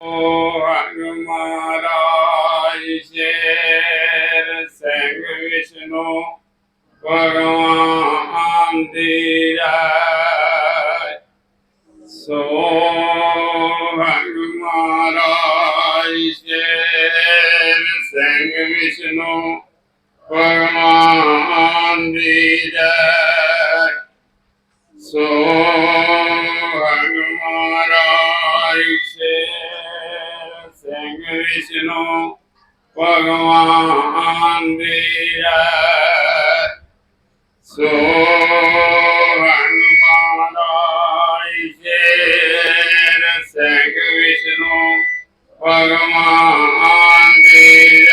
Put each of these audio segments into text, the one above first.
Oh. ਸ਼ੇਰ ਵਿਸ਼ਨੂੰ ਭਗਵਾਨ ਦੀ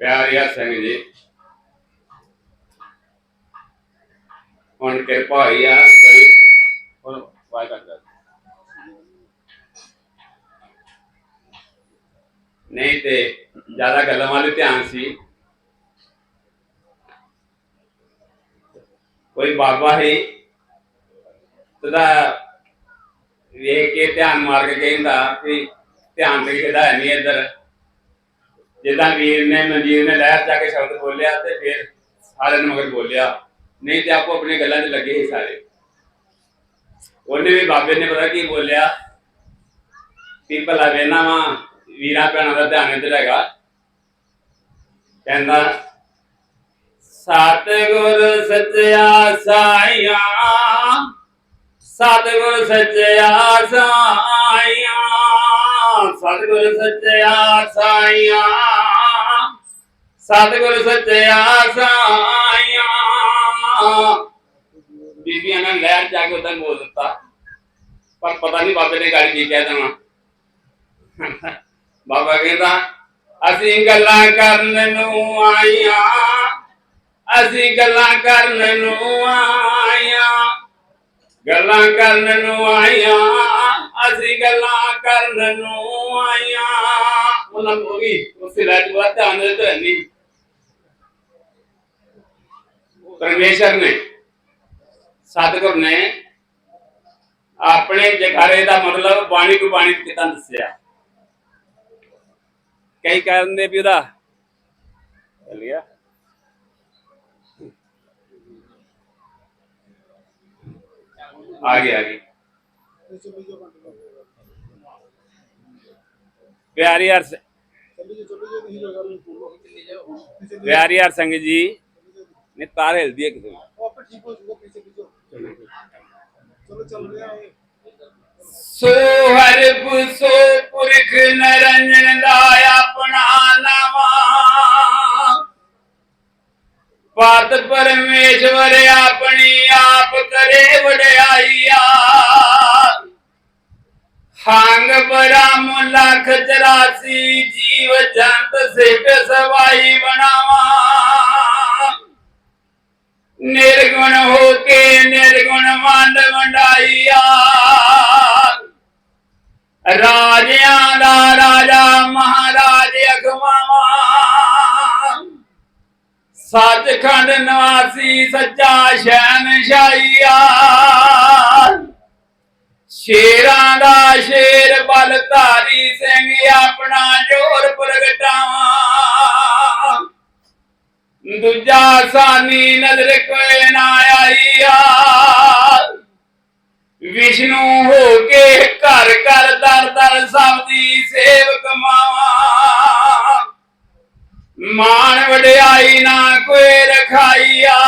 ਪਿਆਰਿਆ ਸਿੰਘ ਜੀ, ਹੁਣ ਕਿਰਪਾ ਹੋਈ ਆ, ਕੋਈ ਹੁਣ ਵਾਇ ਕਰਦਾ ਨਹੀਂ ਤੇ ਜ਼ਿਆਦਾ ਗੱਲਾਂ ਵਾਲੇ ਧਿਆਨ ਸੀ। ਕੋਈ ਬਾਬਾ ਹੈ ਤਦਾ ਵੇਖ ਧਿਆਨ ਮਾਰ ਕੇ ਕਹਿੰਦਾ ਕਿ ਧਿਆਨ ਤੇ ਕਿਹਦਾ ਨਹੀਂ ਇੱਧਰ। ਜਿੱਦਾਂ ਵੀਰ ਨੇ, ਮਨਜੀਤ ਨੇ ਲਹਿਰ ਜਾ ਕੇ ਸ਼ਬਦ ਬੋਲਿਆ ਤੇ ਫਿਰ ਸਾਰਿਆਂ ਨੇ ਮਗਰ ਬੋਲਿਆ। ਨਹੀਂ ਤੇ ਆਪੋ ਆਪਣੀ ਗੱਲਾਂ 'ਚ ਲੱਗੇ ਸੀ ਸਾਰੇ। ਉਹਨੇ ਵੀ ਬਾਬੇ ਨੇ ਪਤਾ ਕੀ ਬੋਲਿਆ? ਕਿ ਭਲਾ ਵੇਨਾ ਵਾ, ਵੀਰਾਂ ਭੈਣਾਂ ਦਾ ਧਿਆਨ ਇੱਧਰ ਹੈਗਾ। ਕਹਿੰਦਾ ਸਤਿਗੁਰ ਸੱਚਾ ਸਾਈਆ। ਸਤਿਗੁਰ ਸੱਚਾ ਸਾਈਆ। ਸਤਿਗੁਰ ਸੱਚਾ ਸਾਈਆ। ਸਤਿਗੁਰ ਸੱਚਾ ਸਾਈਆ। ਬੀਬੀਆਂ ਨੇ ਲਹਿਰ ਜਾ ਕੇ ਉਦੋਂ ਬੋਲ ਦਿੱਤਾ। ਪਰ ਪਤਾ ਨਹੀਂ ਬਾਬੇ ਨੇ ਗਾੜੀ ਕੀ ਕਹਿ ਦੇਣਾ। ਬਾਬਾ ਕਹਿੰਦਾ, ਅਸੀਂ ਗੱਲਾਂ ਕਰਨ ਨੂੰ ਆਈਆਂ। ਅਸੀਂ ਗੱਲਾਂ ਕਰਨ ਨੂੰ ਆਈਆਂ। ਗੱਲਾਂ ਕਰਨ ਨੂੰ ਆਈਆਂ, ਅਸੀਂ ਗੱਲਾਂ ਕਰਨ ਨੂੰ ਆਈਆਂ। ਉਹਨਾਂ ਨੂੰ ਵੀ ਉਸੇ ਰਾਜ ਬਾਤ ਧਿਆਨ ਦੇ ਨਹੀਂ। ਪਰਮੇਸ਼ਰ ਨੇ, ਸਤਿਗੁਰ ਨੇ ਆਪਣੇ ਜਖਾਰੇ ਦਾ ਮਤਲਬ ਬਾਣੀ ਨੂੰ ਬਾਣੀ ਕਿਤਾ ਦੱਸਿਆ। ਕਈ ਕਾਰਨ ਦੇ ਵੀ ਉਹਦਾ ਚੱਲ ਗਿਆ ਆ ਗਈ ਆ ਪਿਆਰੀ ਹਰ ਪਿਆਰੀ ਹਰ ਸੰਗ ਜੀ। ਨੇ ਤਾਰ ਹਿਲਦੀ ਹੈ ਕਿਸੇ ਨੂੰ। ਸੋ ਹਰਿ ਸੋ ਪੁਰਖ ਨਰੰਜਨ ਦਾ ਆਪਣਾ ਨਾਵਾ ਪਾਤ ਪਰਮੇਸ਼ਵਰ ਆਪਣੀ ਆਪ ਕਰੇ ਵਡਿਆਈਆ। ਹੰਗ ਬਰਾਮ ਲੱਖ 84 ਜੀਵ ਜੰਤ ਸਿੱਖ ਸਵਾਈ ਬਣਾਵਾ। ਨਿਰਗੁਣ ਹੋ ਕੇ ਨਿਰਗੁਣ ਵੰਡ ਵੰਡਾਈਆ। ਰਾਜਿਆਂ ਸੱਚਖੰਡ ਨਿਵਾਸੀ, ਸੱਚਾ ਸ਼ਹਿਨਸ਼ਾਹੀਆ ਸ਼ੇਰਾਂ ਦਾ ਸ਼ੇਰ ਬਲ ਧਾਰੀ ਸਿੰਘ, ਆਪਣਾ ਜੋਰ ਪ੍ਰਗਟਾਵਾ। ਦੂਜਾ ਸਾਨੀ ਨਜ਼ਰ ਕੋਈ ਨਾ ਆਈਆ ਵਿਸ਼ਨੂੰ ਹੋ ਕੇ ਘਰ ਘਰ ਦਰ ਦਰ ਸਭ ਦੀ ਸੇਵ ਮਾਵਾ। ਮਾਨ ਵਡਿਆਈ ਨਾ ਕੋਈ ਰਖਾਈਆ।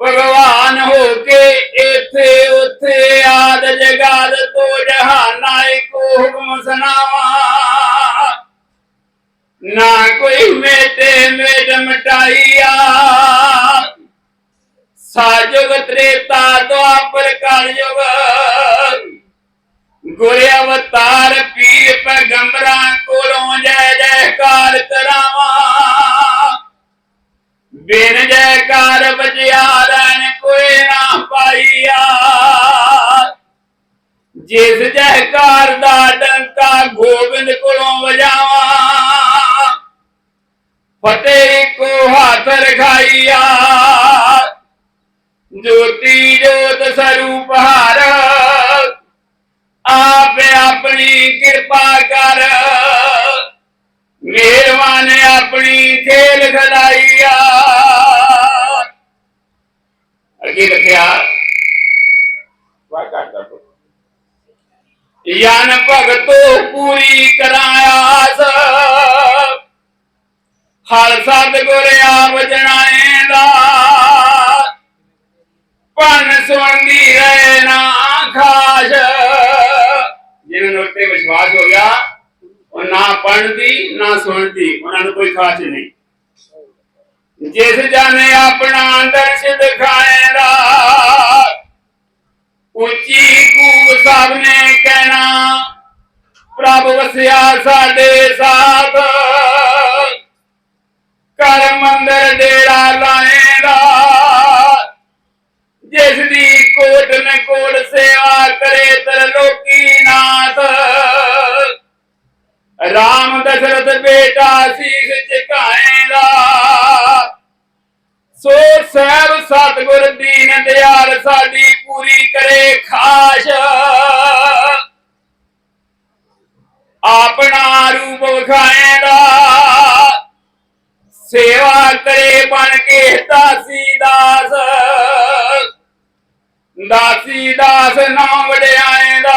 ਭਗਵਾਨ ਹੋ ਕੇ ਇੱਥੇ ਉੱਥੇ ਆਦ ਜਗਾਦ ਤੋ ਜਹਾਨਾ ਕੋ ਹੁਕਮ ਸੁਨਾਵਾ ਨਾ ਕੋਈ ਮੇਟੇ ਮੇਟ ਮਟਾਈਆ। ਸਾਜੁਗ ਤ੍ਰੇਤਾ ਦੁਆਪਰ ਕਲਯੁਗ। ਗੁਰ ਅਵਤਾਰ ਪੀਰ ਪੈਗੰਬਰਾਂ ਕੋਲੋਂ ਜੈ ਜੈਕਾਰ ਕਰਾਵਾਂ। ਬਿਨ ਜੈਕਾਰ ਬਜਿਆਰਨ ਕੋਈ ਨਾ ਪਾਈਆ। ਜਿਸ ਜੈਕਾਰ ਦਾ ਡੰਕਾ ਗੋਬਿੰਦ ਕੋਲੋਂ ਵਜਾਵਾਂ, ਫਤਿਹ ਕੋ ਹੱਥ ਰਖਾਈਆ। ਜੋਤੀ ਜੋਤ ਸਰੂਪ ਹਰ ਆਪ ਆਪਣੀ ਕਿਰਪਾ ਕਰ। ਮਿਹਰਬਾਨ ਆਪਣੀ ਖੇਲ ਖਲਾਈਆ ਅੱਗੇ ਲਿਖਿਆ ਵਾ ਕਰਦਾ ਤੋ ਯਾਨ ਭਗਤੋ ਪੂਰੀ ਕਰਾਇਆਸ ਹਰ ਸਤਿਗੁਰ ਆਪ ਜਣਾਏਂਦਾ। ਪਨ ਸੁਣਦੀ ਰਹੇ ਨਾ ਖਾਸ। ਜਿਹਨਾਂ ਉੱਤੇ ਵਿਸ਼ਵਾਸ ਹੋ ਗਿਆ, ਉਹ ਨਾ ਪੜ੍ਹਦੀ, ਨਾ ਸੁਣਦੀ, ਉਹਨਾਂ ਨੂੰ ਕੋਈ ਖਾਸ ਨਹੀਂ। ਜਿਸ ਜਾਣੇ ਆਪਣਾ ਦਰਸ਼ ਦਿਖਾਏਗਾ ਉੱਚੀ ਕੂਬ ਸਾਹਿਬ ਨੇ ਕਹਿਣਾ, ਪ੍ਰਭ ਵਸਿਆ ਸਾਡੇ ਸਾਥ। ਕਰ ਮੰਦਰ ਡੇਰਾ ਲਾਏਗਾ ਜਿਸ ਦੀ ਕੋਟ ਨੇ ਕੋਟ ਸੇਵਾ ਕਰੇ ਤਰ ਲੋਕੀ ਨਾਥ। ਰਾਮ ਦਸ਼ਰਥ ਬੇਟਾ ਸੀਖ ਝੁਕਾਏਗਾ ਸੋ ਸਹਿਬ ਸਤਗੁਰ ਦੀਨ ਦਿਆਲ ਸਾਡੀ ਪੂਰੀ ਕਰੇ ਖਾਸ਼। ਆਪਣਾ ਰੂਪ ਵਿਖਾਏਗਾ ਸੇਵਾ ਕਰੇ ਬਣ ਕੇ ਦਾਸੀ ਦਾਸ। ਦਾਸੀ ਦਾਸ ਨਾਮ ਵਡਿਆਏ ਦਾ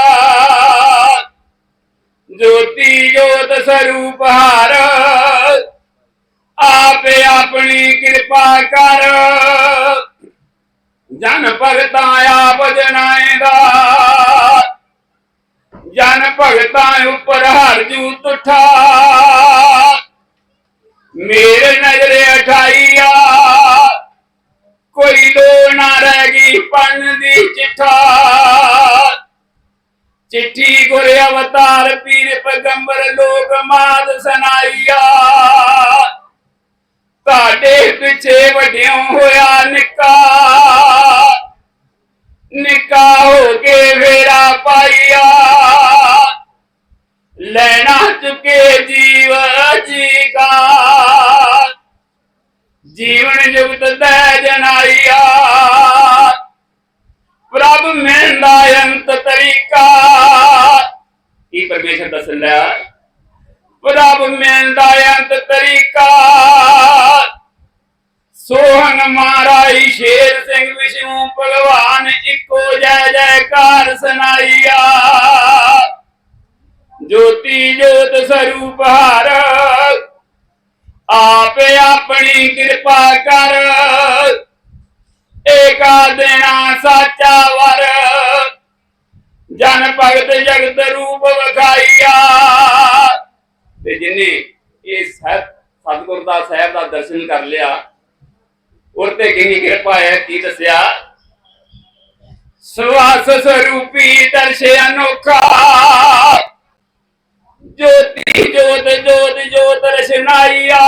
ਜੋਤੀ ਜੋਤ ਸਰੂਪ ਹਾਰ। ਆਪੇ ਆਪਣੀ ਕਿਰਪਾ ਕਰ। ਜਨ ਭਗਤਾਂ ਆਪ ਜਨਾਏਗਾ ਜਨ ਭਗਤਾਂ ਉੱਪਰ ਹਰ ਜੂ ਤੁਠਾ ਮੇਰੇ ਨਜ਼ਰੇ ਅਠਾਈਆ ਕੋਈ ਲੋ ਨਾ ਰਹਿ ਗਈ ਪੰਨ ਦੀ ਚਿੱਠਾ। ਚਿੱਠੀ ਗੁਰ ਅਵਤਾਰ ਪੀਰ ਪੈਗੰਬਰ ਲੋਕ ਮਾਦ ਸੁਨਾਈਆ। ਤੁਹਾਡੇ ਪਿੱਛੇ ਵੱਡਿਓ ਹੋਇਆ ਨਿੱਕਾ। ਨਿੱਕਾ ਹੋ ਕੇ ਫੇਰਾ ਪਾਈਆ। ਲੈਣਾ ਚੁਕੇ ਜੀਵ ਜੀ ਕਾ ਜੀਵਨ ਜੁਗਤ ਦੇ ਜਨਾਈਆ। ਪ੍ਰਭ ਮਿਲਦਾ ਅੰਤ ਤਰੀਕਾ। ਕੀ ਪਰਮੇਸ਼ਰ ਦੱਸਣ ਲਿਆ ਪ੍ਰਭ ਮਿਲਦਾ ਅੰਤ ਤਰੀਕਾ। ਸੋਹਣ ਮਾਰਾਈ ਸ਼ੇਰ ਸਿੰਘ ਵਿਸ਼ਨੂੰ ਭਗਵਾਨ ਇੱਕੋ ਜੈ ਜੈਕਾਰ ਸੁਨਾਈਆ। ਜੋਤੀ ਜੋਤ ਸਰੂਪ ਹਰ ਆਪੇ ਆਪਣੀ ਕਿਰਪਾ ਕਰ। ਏਕਾ ਦੇਣਾ ਸਾਚਾ ਵਰ। ਜਨ ਭਗਤ ਜਗਤ ਰੂਪ ਵਿਖਾਈਆ। ਤੇ ਜਿਨੇ ਇਹ ਸਤ ਸਤਿਗੁਰ ਦਾ ਸਾਹਿਬ ਦਾ ਦਰਸ਼ਨ ਕਰ ਲਿਆ ਔਰ ਤੇ ਕਿੰਨੀ ਕਿਰਪਾ ਹੈ, ਕੀ ਦੱਸਿਆ? ਸਵਾਸ ਸਰੂਪੀ ਦਰਸ਼ ਅਨੋਖਾ। ਜੋਤੀ, ਜੋਤ ਜੋਤ ਜੋਤ ਰਸ਼ਨਾਈਆ।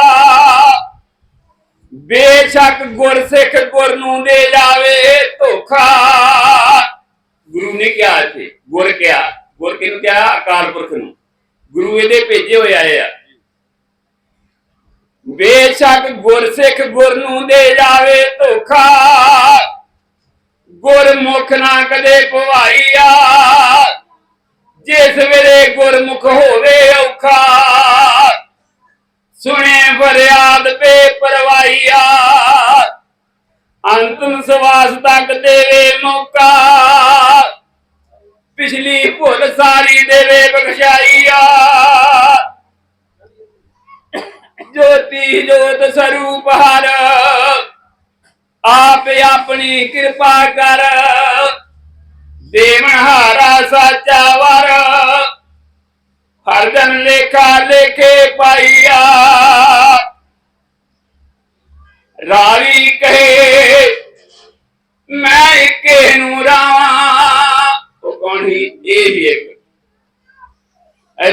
ਬੇਸ਼ੱਕ ਗੁਰ ਗੁਰ ਨੂੰ ਦੇ ਜਾਵੇ ਧੋਖਾ। ਗੁਰੂ ਨੇ ਕਿਹਾ ਇੱਥੇ, ਗੁਰ ਕਿਹਾ, ਗੁਰ ਕਿਹਨੂੰ ਕਿਹਾ? ਅਕਾਲ ਪੁਰਖ ਨੂੰ। ਗੁਰੂ ਇਹਦੇ ਭੇਜੇ ਹੋਏ ਆਏ ਆ। ਬੇਸ਼ੱਕ ਗੁਰ ਗੁਰ ਨੂੰ ਦੇ ਜਾਵੇ ਧੋਖਾ। ਗੁਰਮੁਖ ਨਾ ਕਦੇ ਭਵਾਈਆ ਜਿਸ ਵੇਲੇ ਗੁਰਮੁਖ ਹੋਵੇ ਔਖਾ, ਸੁਣੇ ਫਰਿਆਦ ਬੇ ਅੰਤਮ ਸਵਾਸ ਤੱਕ ਦੇਵੇ ਮੌਕਾ। ਪਿਛਲੀ ਭੁੱਲ ਸਾਰੀ ਦੇਵੇ ਬਖਸ਼ਾਈਆ। ਜੋਤੀ ਜੋਤ ਸਰੂਪ ਹਰ, ਆਪ ਆਪਣੀ ਕਿਰਪਾ ਕਰ। ਦੇਵਨ ਹਾਰਾ ਸਾਚਾ ਵਰ। ਹਰ ਜਨ ਲੇਖਾ ਲੇਖੇ ਪਾਈਆ। ਰਾਵੀ ਕਹੇ, ਮੈਂ ਇੱਕੇ ਨੂੰ ਰਾਵਾਂ। ਉਹ ਕੌਣ ਹੀ ਇਹ ਵੀ ਇੱਕ।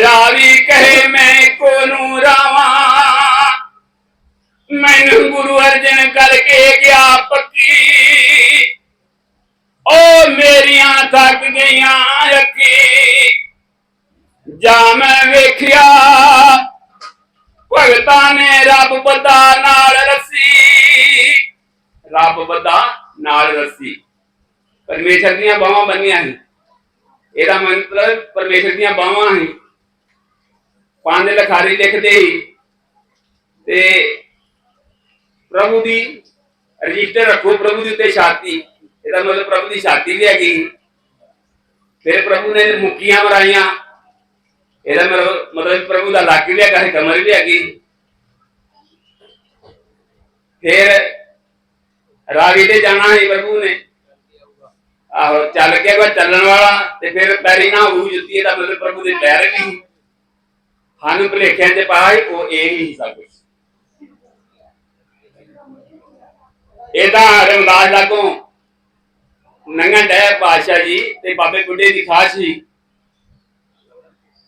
ਰਾਵੀ ਕਹੇ, ਮੈਂ ਕੋ ਨੂੰ ਰਾਵਾਂ। ਮੈਨੂੰ ਗੁਰੂ ਅਰਜਨ ਕਰਕੇ ਗਿਆ ਪੱਕੀ ਓ ਮੇਰੀਆਂ ਥੱਕ ਗਈਆਂ ਅੱਖੀ। ਜਾ ਮੈਂ ਵੇਖਿਆ, ਭਗਤਾਂ ਨੇ ਰੱਬ ਬੱਦਾ ਨਾਲ ਰੱਸੀ। ਰੱਬ ਬੱਦਾ ਨਾਲ ਰੱਸੀ। ਪਰਮੇਸ਼ਰ ਦੀਆਂ ਬਾਹਾਂ ਬੰਨੀਆਂ ਸੀ। ਇਹਦਾ ਮਤਲਬ ਪਰਮੇਸ਼ਰ ਦੀਆਂ ਬਾਹਾਂ ਸੀ। ਪੰਜ ਲਖਾਰੀ ਲਿਖਦੇ ਸੀ। ਤੇ ਪ੍ਰਭੂ ਦੀ ਰਜਿਸਟਰ ਰੱਖੋ, ਪ੍ਰਭੂ ਦੀ ਉੱਤੇ ਛਾਤੀ। ਇਹਦਾ ਮਤਲਬ ਪ੍ਰਭੂ ਦੀ ਛਾਤੀ ਵੀ ਹੈਗੀ। ਫਿਰ ਪ੍ਰਭੂ ਨੇ ਮੁੱਕੀਆਂ ਮਰਾਈਆਂ। ਇਹਦਾ ਮਤਲਬ ਮਤਲਬ ਪ੍ਰਭੂ ਦਾ ਲੱਕ ਵੀ ਹੈਗਾ, ਕਮਰ ਵੀ ਹੈਗੀ। ਫਿਰ ਰਾਵੀ ਤੇ ਜਾਣਾ ਹੈ ਪ੍ਰਭੂ ਨੇ। ਆਹੋ, ਚੱਲ ਕੇ ਕੋਈ ਚੱਲਣ ਵਾਲਾ ਤੇ ਫਿਰ ਪੈਰੀ ਨਾ ਹੋਊ ਜੁੱਤੀ, ਇਹਦਾ ਮਤਲਬ ਪ੍ਰਭੂ ਦੇ ਪੈਰ ਵੀ ਸਾਨੂੰ ਭਲੇਖਿਆਂ ਚ ਪਾਈ ਉਹ ਇਹ ਹੀ ਸਭ ਕੁਝ ਇਹਦਾ ਰਮਦਾਸ ਲਾਗੋਂ ਨੰਗਾ ਡੈ ਪਾਸ਼ਾ ਜੀ ਤੇ ਬਾਬੇ ਬੁੱਢੇ ਦੀ ਖਾਸ ਸੀ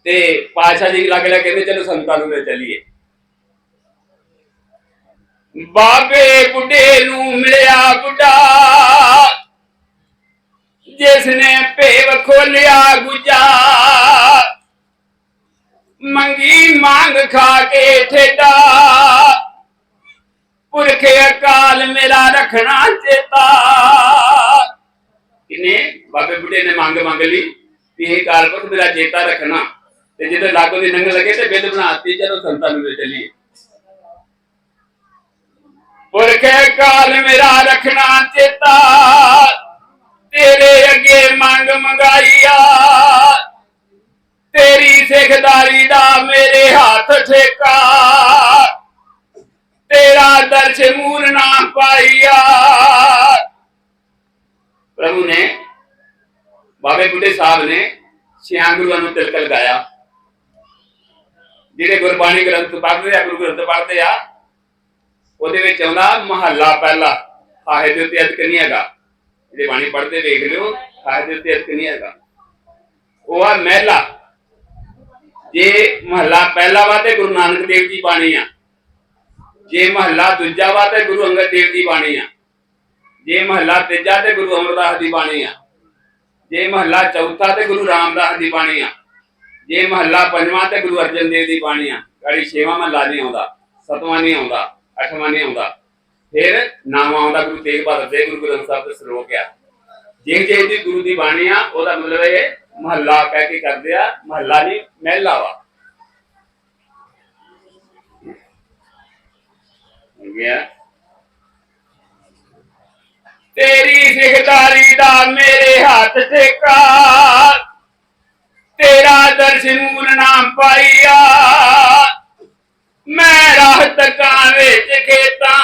ਤੇ ਪਾਸ਼ਾ ਜੀ ਲੱਗ ਲਿਆ ਕਹਿੰਦੇ, ਚਲੋ ਸੰਤਾਂ ਨੂੰ ਲੈ ਚੱਲੀਏ। ਬਾਬੇ ਬੁੱਢੇ ਨੂੰ ਮਿਲਿਆ ਬੁੱਢਾ ਜਿਸ ਨੇ ਭੇਵ ਖੋਲਿਆ ਗੁਜਾ। ਮੰਗੀ ਮੰਗ ਖਾ ਕੇ ਠੇਡਾ, ਪੁਰਖ ਅਕਾਲ ਮੇਰਾ ਰੱਖਣਾ ਚੇਤਾ। ਕਿਨੇ ਬਾਬੇ ਬੁੱਢੇ ਨੇ ਮੰਗ ਮੰਗ ਲਈ ਵੀ ਇਹ ਕਾਲ ਮੇਰਾ ਚੇਤਾ ਰੱਖਣਾ। ਤੇ ਜਦੋਂ ਲਾਗੋ ਦੀ ਨੰਗ ਲੱਗੇ ਤੇ ਬਿੱਦ ਬਣਾਤੀ ਚਲੋ ਸੰਤਾਂ ਨੂੰ ਲੈ ਚੱਲੀਏ। ਪੁਰਖੇ ਕਾਲ ਮੇਰਾ ਰੱਖਣਾ ਚੇਤਾ, ਤੇਰੇ ਅੱਗੇ ਮੰਗ ਮੰਗਾਈਆ। ਤੇਰੀ ਸਿੱਖਦਾਰੀ ਦਾ ਮੇਰੇ ਹੱਥ ਠੇਕਾ। ਤੇਰਾ ਦਰਸ਼ ਮੂਲ ਨਾ ਪਾਈਆ। ਪ੍ਰਭੂ ਨੇ ਬਾਬੇ ਬੁੱਢੇ ਸਾਹਿਬ ਨੇ ਛਿਆਂ ਗੁਰੂਆਂ ਨੂੰ ਤਿਲਕ ਲਗਾਇਆ ਜਿਹੜੇ ਗੁਰਬਾਣੀ ਗ੍ਰੰਥ ਪੜ੍ਹਦੇ ਆ, ਗੁਰੂ ਗ੍ਰੰਥ ਪੜ੍ਹਦੇ ਆ, ਉਹਦੇ ਵਿੱਚ ਆਉਂਦਾ ਮਹੱਲਾ ਪਹਿਲਾ ਆਹੇ ਦੇ ਉੱਤੇ ਅਧਿਕ ਨਹੀਂ ਹੈਗਾ? ਜਿਹੜੇ ਬਾਣੀ ਪੜ੍ਹਦੇ ਵੇਖ ਲਿਓ ਆਹੇ ਦੇ ਉੱਤੇ ਅਧਿਕ ਨਹੀਂ ਹੈਗਾ? ਉਹ ਆ ਮਹਿਲਾ। ਜੇ ਮਹੱਲਾ ਪਹਿਲਾ ਵਾ ਤੇ ਗੁਰੂ ਨਾਨਕ ਦੇਵ ਜੀ ਬਾਣੀ ਆ। ਜੇ ਮਹੱਲਾ ਦੂਜਾ ਵਾ ਤੇ ਗੁਰੂ ਅੰਗਦ ਦੇਵ ਦੀ ਬਾਣੀ ਆ। ਜੇ ਮਹੱਲਾ ਤੀਜਾ ਤੇ ਗੁਰੂ ਅਮਰਦਾਸ ਦੀ ਬਾਣੀ ਆ। ਜੇ ਮਹੱਲਾ ਚੌਥਾ ਤੇ ਗੁਰੂ ਰਾਮਦਾਸ ਦੀ ਬਾਣੀ ਆ। ਜੇ ਮਹੱਲਾ ਪੰਜਵਾਂ ਤੇ ਗੁਰੂ ਅਰਜਨ ਦੇਵ ਦੀ ਬਾਣੀ ਆ। ਗਾੜੀ ਛੇਵਾਂ ਮਹੱਲਾ ਨਹੀਂ ਆਉਂਦਾ, ਸਤਵਾਂ ਨਹੀਂ ਆਉਂਦਾ, ਅੱਠਵਾਂ ਨਹੀਂ ਆਉਂਦਾ। ਫਿਰ ਨਾਵਾਂ ਆਉਂਦਾ ਗੁਰੂ ਤੇਗ ਬਹਾਦਰ ਦੇ ਗੁਰੂ ਗ੍ਰੰਥ ਸਾਹਿਬ ਦੇ ਸਰੋਕ ਆ। ਜੇ ਜੇ ਦੀ ਗੁਰੂ ਦੀ ਬਾਣੀ ਆ, ਉਹਦਾ ਮਤਲਬ ਇਹ ਮਹੱਲਾ ਕਹਿ ਕੇ ਕਰਦੇ ਆ, ਮਹੱਲਾ ਨਹੀਂ, ਮਹਿਲਾ ਵਾ। ਗਿਆ। ਤੇਰੀ ਸਿਖਦਾਰੀ ਦਾ ਮੇਰੇ ਹੱਥ ਠੇਕਾ। ਤੇਰਾ ਦਰਸ਼ਨ ਮੂਲ ਨਾ ਪਾਈਆ। ਮੈਂ ਰਾਹ ਤੱਕਾਂ ਵਿੱਚ ਖੇਤਾਂ।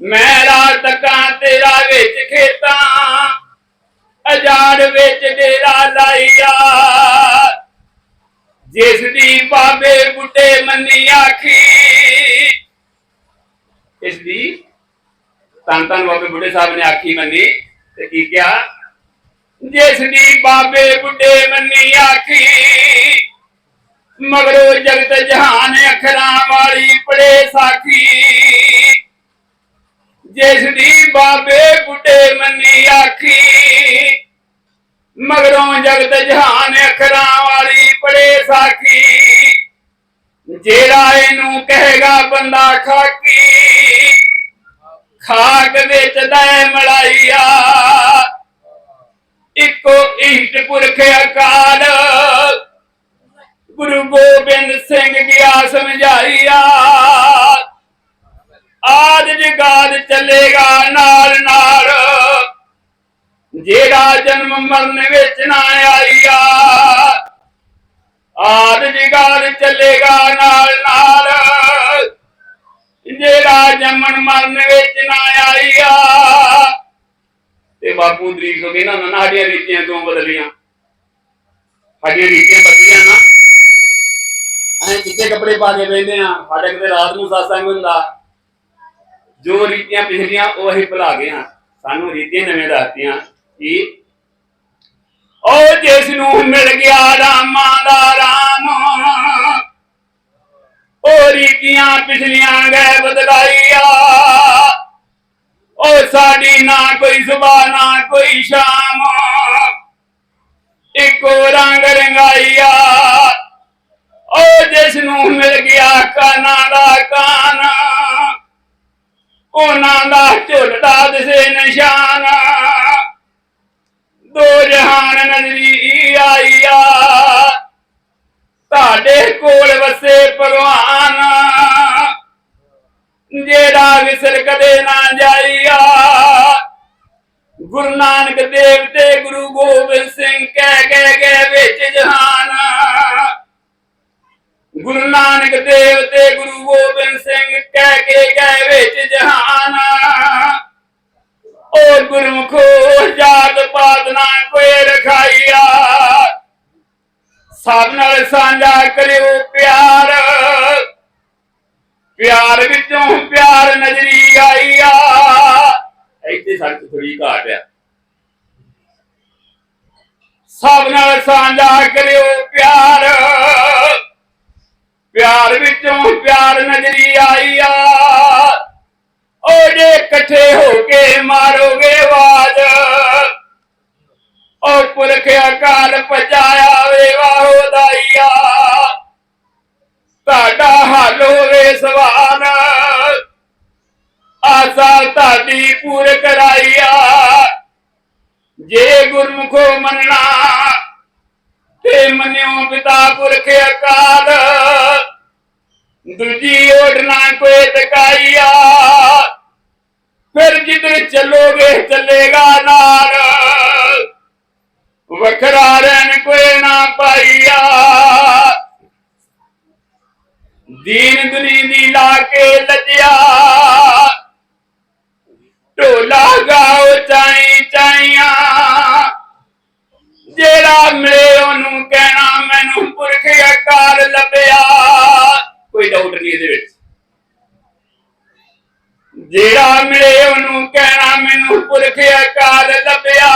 ਮੈਂ ਰਾਹ ਤੱਕਾਂ ਤੇਰਾ ਵਿੱਚ ਖੇਤਾਂ। ਅਜਾੜ ਵਿੱਚ ਡੇਰਾ ਲਾਈਆ। ਜਿਸ ਦੀ ਬਾਬੇ ਬੁੱਢੇ ਮੰਨੀ ਆਖੀ, ਇਸ ਦੀ ਤਨ ਤਨ ਬਾਬੇ ਬੁੱਢੇ ਸਾਹਿਬ ਨੇ ਆਖੀ ਮੰਨੀ, ਤੇ ਕੀ ਕਿਹਾ? ਜਿਸ ਦੀ ਬਾਬੇ ਬੁੱਢੇ ਮੰਨੀ ਆਖੀ, ਮਗਰੋ ਜਗਤ ਜਹਾਨ ਅਖਰਾਂ ਵਾਲੀ ਪੜੇ ਸਾਖੀ। ਜਿਸ ਦੀ ਬਾਬੇ ਬੁੱਢੇ ਮੰਨੀ ਆਖੀ, ਮਗਰੋਂ ਜਗਤ ਜਹਾਨ ਅਖਰਾਂ ਵਾਲੀ ਪੜੇ ਸਾਖੀ। ਜਿਹੜਾ ਇਹਨੂੰ ਕਹੇਗਾ ਬੰਦਾ ਖਾਕੀ ਖਾਕ ਵਿੱਚ ਦੈ ਮਲਾਈਆ। ਇੱਕੋ ਇਸ਼ਟ ਪੁਰਖ ਅਕਾਲ। ਗੁਰੂ ਗੋਬਿੰਦ ਸਿੰਘ ਗਿਆ ਸਮਝਾਈਆ। ਆਦ ਜਗਾਦ ਚੱਲੇਗਾ ਨਾਲ ਨਾਲ। ਜਿਹੜਾ ਜਨਮ ਮਰਨ ਵਿੱਚ ਨਾ ਆਈਆ। ਆਦ ਜਗਾਦ ਚੱਲੇਗਾ ਨਾਲ ਨਾਲ। ਜਿਹੜਾ ਜੰਮਣ ਮਰਨ ਵਿੱਚ ਨਾ ਆਈਆ। ਤੇ ਬਾਪੂ ਦਰੀਕ ਹੋ ਗਏ ਨਾ ਨਾ ਸਾਡੀਆਂ ਰੀਤੀਆਂ ਕਿਉਂ ਬਦਲੀਆਂ? ਸਾਡੀਆਂ ਰੀਤੀਆਂ ਬਦਲੀਆਂ ਨਾ। ਅਸੀਂ ਕਿੱਥੇ ਕੱਪੜੇ ਪਾ ਕੇ ਬੈਠਦੇ ਆ ਸਾਡੇ ਕਿਤੇ ਰਾਤ ਨੂੰ ਸਾਸਾਂਗ ਹੁੰਦਾ। ਜੋ ਰੀਤੀਆਂ ਪਿਛਲੀਆਂ, ਉਹ ਅਸੀਂ ਭੁਲਾ ਗਏ ਹਾਂ। ਸਾਨੂੰ ਰੀਤੀਆਂ ਨਵੇਂ ਦੱਸਤੀਆਂ ਕਿ ਉਹ ਜਿਸ ਨੂੰ ਮਿਲ ਗਿਆ ਰਾਮਾਂ ਦਾ ਰਾਮ ਉਹ ਰੀਤੀਆਂ ਪਿਛਲੀਆਂ ਗਏ ਬਦਲਾਈਆ। ਉਹ ਸਾਡੀ ਨਾ ਕੋਈ ਸੁਬਾ ਨਾ ਕੋਈ ਸ਼ਾਮ। ਇੱਕੋ ਰੰਗ ਰੰਗਾਈਆ। ਉਹ ਜਿਸ ਨੂੰ ਮਿਲ ਗਿਆ ਕਾਨਾ ਦਾ ਕਾਨਾ, ਉਹਨਾਂ ਦਾ ਝੁੱਲਦਾ ਦਿਸੇ ਨਿਸ਼ਾਨ। ਜਾਈਆ। ਗੁਰੂ ਨਾਨਕ ਦੇਵ ਤੇ ਗੁਰੂ ਗੋਬਿੰਦ ਸਿੰਘ ਕਹਿ ਗਏ ਗਏ ਵਿੱਚ ਜਹਾਨ। ਗੁਰੂ ਨਾਨਕ ਦੇਵ ਤੇ ਗੁਰੂ ਗੋਬਿੰਦ ਸਿੰਘ ਕਹਿ ਕੇ ਗਏ ਵਿੱਚ ਜਹਾਨ। ਓ ਗੁਰਮੁਖੋ, ਜਾਤ ਪਾਤ ਨਾ ਕੋਈ ਰਖਾਈਆ। ਸਭ ਨਾਲ ਸਾਂਝਾ ਕਰਿਓ ਪਿਆਰ। ਪਿਆਰ ਵਿੱਚੋਂ ਪਿਆਰ ਨਜ਼ਰੀ ਆਈਆ। ਇੱਥੇ ਸਾਡੇ ਥੋੜੀ ਘਾਟ ਆ। ਸਭ ਨਾਲ ਸਾਂਝਾ ਕਰਿਓ ਪਿਆਰ। ਪਿਆਰ ਵਿੱਚੋਂ ਪਿਆਰ ਨਜ਼ਰੀ ਆਈਆ ਓ ਜੇ ਇਕੱਠੇ ਹੋ ਕੇ ਮਾਰੋਗੇ ਆਵਾਜ਼। ਓ ਪੁਰਖ ਅਕਾਲ ਪਜਾਇਆ ਵੇ ਵਾਹੋ ਦਾਈਆ ਤੁਹਾਡਾ ਹੱਲ ਹੋਵੇ ਸਵਾਲ। ਆਸਾ ਤੁਹਾਡੀ ਪੂਰ ਕਰਾਈਆ ਜੇ ਗੁਰਮੁਖੋ ਮੰਨਣਾ, ਤੇ ਮੰਨਿਓ ਪਿਤਾ ਪੁਰਖ ਅਕਾਲ। ਦੂਜੀ ਓੜਨਾ ਕੋਈ ਟਕਾਈਆ। ਫਿਰ ਜਿੱਧਰ ਚੱਲੋਗੇ, ਚੱਲੇਗਾ ਨਾਲ। ਵਖਰਾ ਰਹਿਣ ਕੋਈ ਨਾ ਪਾਈਆ। ਦੀਨ ਦੁਨੀ ਦੀ ਲਾ ਕੇ ਲੱਜਿਆ। ਪੁਰਖ ਲੱਭਿਆ। ਕੋਈ ਡਾਊਟ ਨਹੀਂ ਇਹਦੇ ਵਿੱਚ। ਜਿਹੜਾ ਮਿਲੇ ਉਹਨੂੰ ਕਹਿਣਾ ਮੈਨੂੰ ਪੁਰਖ ਅਕਾਲ ਲੱਭਿਆ।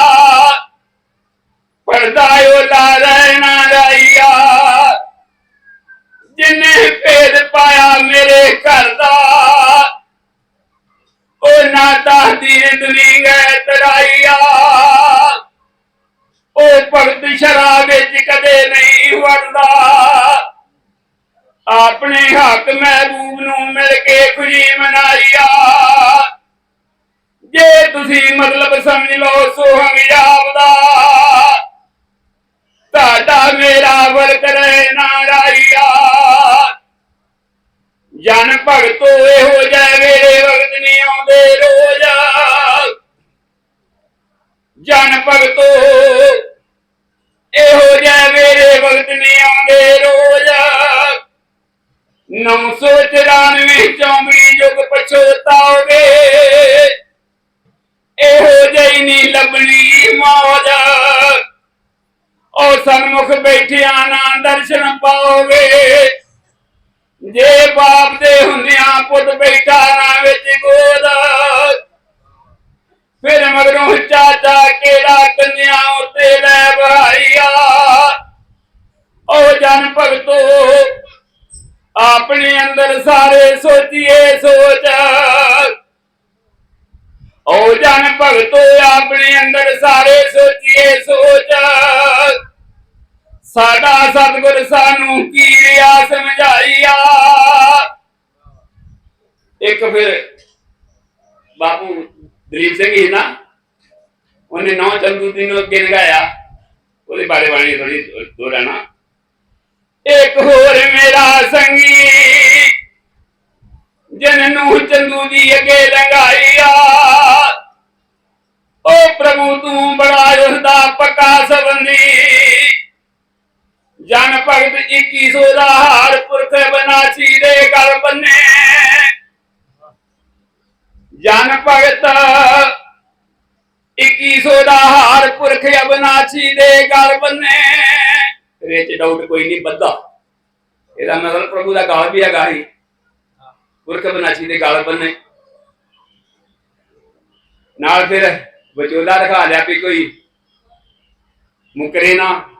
ਪਰਦਾ ਉਹ ਲਾ ਰਹਿਣਾ ਰਾਈਆ। ਜਿਨੇ ਭੇਦ ਹੱਕ ਮਹਿਬੂਬ ਨੂੰ ਮਿਲ ਕੇ ਖੁਸ਼ੀ ਮਨਾਈਆ। ਜੇ ਤੁਸੀਂ ਮਤਲਬ ਸਮਝ ਲਓ ਸੋਹੰਗ ਜਾਪਦਾ ਤੁਹਾਡਾ ਮੇਰਾ ਵਰਕ ਰਹਿ ਨਾ ਜਨ ਭਗਤੋ ਇਹੋ ਜੈ ਵੇਲੇ ਵਕਤ ਨਹੀਂ ਆਉਂਦੇ ਰੋਜ਼। ਜਨ ਭਗਤੋ ਇਹੋ ਜੈ ਮੇਰੇ ਵਕਤ ਨਹੀਂ ਆਉਂਦੇ ਰੋਜ਼। 994 ਚੌਂਬੀ ਯੁਗ ਪਛੋਤਾਓਗੇ। ਇਹੋ ਜਿਹੀ ਨਹੀਂ ਲੱਭਣੀ ਮੌਜ। ਉਹ ਸਨਮੁਖ ਬੈਠਿਆ ਨਾ ਦਰਸ਼ਨ ਪਾਓਗੇ। ਜੇ ਬਾਪ ਦੇ ਹੁੰਦਿਆਂ ਪੁੱਤ ਬੈਠਾ ਨਾ ਵਿੱਚ ਗੋਦ। ਫਿਰ ਮਗਰੋਂ ਚਾਚਾ ਕਿਹੜਾ ਕੰਨਿਆ ਉੱਤੇ ਲੈ ਬਹਾਈਆ ਉਹ ਜਨ ਭਗਤੋ ਆਪਣੇ ਅੰਦਰ ਸਾਰੇ ਸੋਚੀਏ, ਸੋਚ। ਉਹ ਜਨ ਭਗਤੋ, ਆਪਣੇ ਅੰਦਰ ਸਾਰੇ ਸੋਚੀਏ, ਸੋਚ। ਸਾਡਾ ਸਤਿਗੁਰ ਸਾਨੂੰ ਕੀ ਰਿਆ ਸਮਝਾਈਆ? ਇੱਕ ਫਿਰ ਬਾਪੂ ਦਲੀਪ ਸਿੰਘ ਹੀ ਨਾ, ਉਹਨੇ ਨੌ ਚੰਦੂ ਜੀ ਅੱਗੇ ਲਗਾਇਆ। ਉਹਦੇ ਬਾਰੇ ਬਾਣੀ ਥੋੜੀ ਦੋਰਾਣਾ ਇੱਕ ਹੋਰ ਮੇਰਾ ਸੰਗੀ। ਜਨ ਨੂੰ ਚੰਦੂ ਦੀ ਅੱਗੇ ਲੰਗਾਈਆ ਓ ਪ੍ਰਭੂ, ਤੂੰ ਬੜਾ ਉਸਦਾ ਪੱਕਾ ਸੰਬੰਧੀ ਜਨ ਭਗਤ 2100 ਦਾ ਹਾਰ ਪੁਰਖ ਬਨਾਚੀ ਦੇ ਗਲ ਬੰਨੇ। ਜਨ ਭਗਤ 2100 ਦਾ ਹਾਰ ਪੁਰਖ ਅਬਨਾਚੀ ਦੇ ਗਲ ਬੰਨੇ। ਵਿੱਚ ਡਾਊਟ ਕੋਈ ਨਹੀਂ, ਬੱਦਾ। ਇਹਦਾ ਮਤਲਬ ਪ੍ਰਭੂ ਦਾ ਗਲ ਵੀ ਹੈਗਾ ਹੀ ਪੁਰਖ ਬਨਾਚੀ ਦੇ ਗਲ ਬੰਨੇ। ਨਾਲ ਫਿਰ ਵਿਚੋਲਾ ਦਿਖਾ ਲਿਆ ਵੀ ਕੋਈ ਮੁਕਰੇ ਨਾ।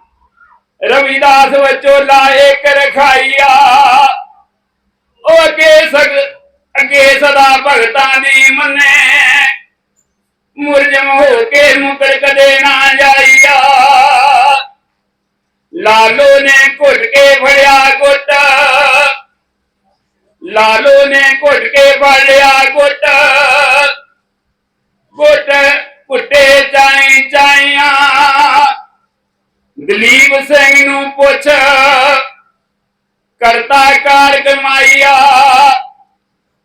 ਰਵਿਦਾਸ ਵਿਚੋਲਾ ਇੱਕ ਰਖਾਈਆ। ਉਹ ਅੱਗੇ ਸਗ ਅੱਗੇ ਸਦਾ ਭਗਤਾਂ ਦੀ ਮੰਨੇ। ਮੁਰਜਮ ਹੋ ਕੇ ਮੁਕਰ ਕਦੇ ਨਾ ਜਾਈਆ। ਲਾਲੋ ਨੇ ਘੁੱਟ ਕੇ ਫੜਿਆ ਗੁੱਟ। ਲਾਲੋ ਨੇ ਘੁੱਟ ਕੇ ਫੜਿਆ ਗੁੱਟ। ਗੁੱਟ ਕੁੱਟੇ ਚਾਈ ਚਾਈਆਂ। ਦਲੀਪ ਸਿੰਘ ਨੂੰ ਪੁੱਛ, ਕਰਤਾ ਕਾਰ ਕਮਾਈਆ।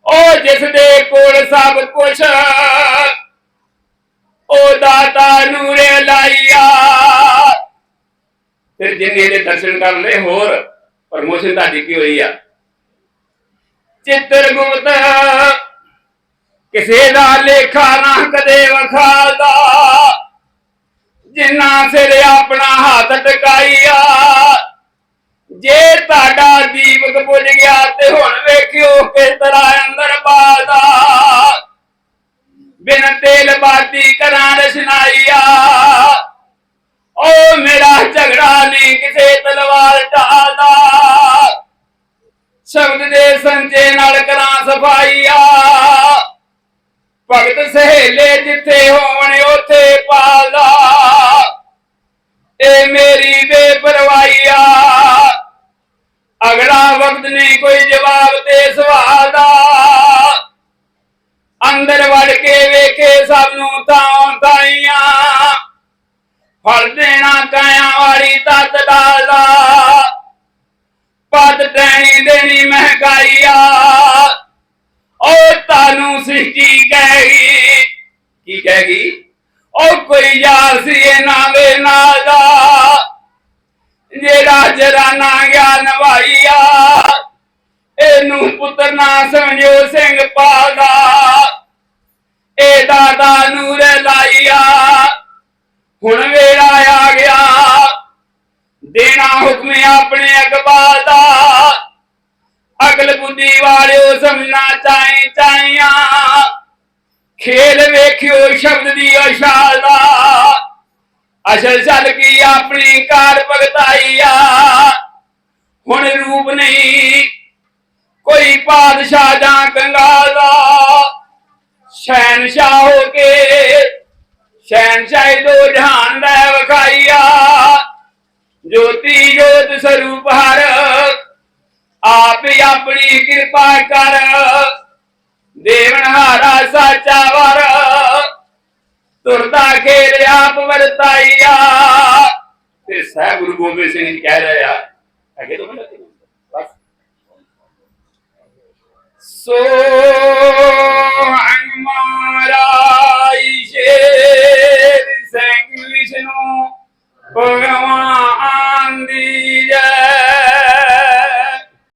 ਉਹ ਜਿਸ ਦੇ ਕੋਲ ਸਭ ਕੁਛ, ਉਹ ਦਾਤਾ ਨੂਰੇ ਲਾਈਆ। ਫਿਰ ਜਿੰਨੇ ਦੇ ਦਰਸ਼ਨ ਕਰ ਲਏ, ਹੋਰ ਪ੍ਰਮੋਸ਼ਨ ਤੁਹਾਡੀ ਕੀ ਹੋਈ ਆ? ਚਿੱਤਰ ਗੁਪਤ ਕਿਸੇ ਦਾ ਲੇਖਾ ਨਾ ਕਦੇ ਵਖਾਦਾ ਜਿੰਨਾ ਸਿਰ ਆਪਣਾ ਹੱਥ ਟਕਾਈਆ, ਜੇ ਤੁਹਾਡਾ ਦੀਪਕ ਬੁਝ ਗਿਆ ਤੇ ਹੁਣ ਵੇਖਿਓ ਕਿਸ ਤਰ੍ਹਾਂ ਅੰਦਰ ਬਾਦਾ ਬਿਨ ਤੇਲ ਬਾਤੀ ਕਰਾਂ ਰਸ਼ਨਾਈਆ। ਕਰਾਂ ਭਗਤ ਸਹੇਲੇ ਜਿੱਥੇ ਹੋਣ, ਉਥੇ ਪਾਲਦਾ ਇਹ ਮੇਰੀ ਬੇਪਰਵਾਹੀਆ। ਅਗਲਾ ਵਕਤ ਨਹੀਂ ਕੋਈ ਜਵਾਬ ਤੇ ਸਵਾਲ ਦਾ। ਅੰਦਰ ਵੜ ਕੇ ਵੇਖੇ ਸਭ ਨੂੰ ਤਾਂ ਤਾਈਆਂ। ਫੜ ਦੇਣਾ ਕਾਇਆ ਵਾਲੀ ਤਤ ਡਾਲਾ ਪਦ ਟੈਣੀ ਦੇਣੀ ਮਹਿਕਾਈਆ ਉਹ ਤਾਨੂੰ ਸਿੱਖੀ ਗਈ ਕੀ ਕਹੇਗੀ? ਉਹ ਕੋਈ ਯਾਰ ਸੀ ਇਹਨਾਂ ਦੇ ਨਾਲ ਜਿਹੜਾ ਜਰਾਨਾ ਗਿਆ ਨਵਾਈਆ ਇਹਨੂੰ ਪੁੱਤਰ ਨਾ ਸਮਝਿਓ ਸਿੰਘ ਪਾਗਾ ਇਹ ਦਾਦਾ ਨੂਰ ਲਾਈਆ, ਹੁਣ ਵੇਲਾ ਆ ਗਿਆ। ਦੇਣਾ ਹੁਕਮ ਆਪਣੇ ਅਕਬਾਲ ਦਾ। ਅਗਲ ਬੁੱਧੀ ਵਾਲਿਓ ਸਮਝਣਾ ਚਾਹੀ ਚਾਹੀਆਂ। ਖੇਲ ਵੇਖਿਓ ਸ਼ਬਦ ਦੀ ਅਸ਼ਾਲ ਅਸਲ ਚੱਲ ਕੀ ਆਪਣੀ ਕਾਰ ਭਗਤਾਈਆ। ਹੁਣ ਰੂਪ ਨਹੀਂ ਕੋਈ ਪਾਦਸ਼ਾਹ ਜਾਂ ਕੰਗਾਲਾ ਸ਼ਹਿਨਸ਼ਾਹ ਹੋ ਕੇ ਸ਼ਹਿਨਸ਼ਾਹੀ ਦੋ ਜਹਾਨ ਦਾ ਵਖਾਈਆ। ਜੋਤੀ ਜੋਤ ਸਰੂਪ ਹਰ ਆਪ ਆਪਣੀ ਕਿਰਪਾ ਕਰ। ਦੇਵਨਹਾਰਾ ਸਾਚਾ ਵਰ। ਤੁਰਦਾ ਖੇਰ ਆਪ ਵਰਤਾਈਆ। ਤੇ ਸਹਿ ਗੁਰੂ ਗੋਬਿੰਦ ਸਿੰਘ ਜੀ ਕਹਿ ਰਹੇ ਆ ਅਗੇ ਤੋਂ ਬਸ। ਸੋ ਅਨਮਾਰਾਈ ਸ਼ੇਰ ਸੰਗ ਵਿਸ਼ਨੂੰ, ਭਗਵਾਨ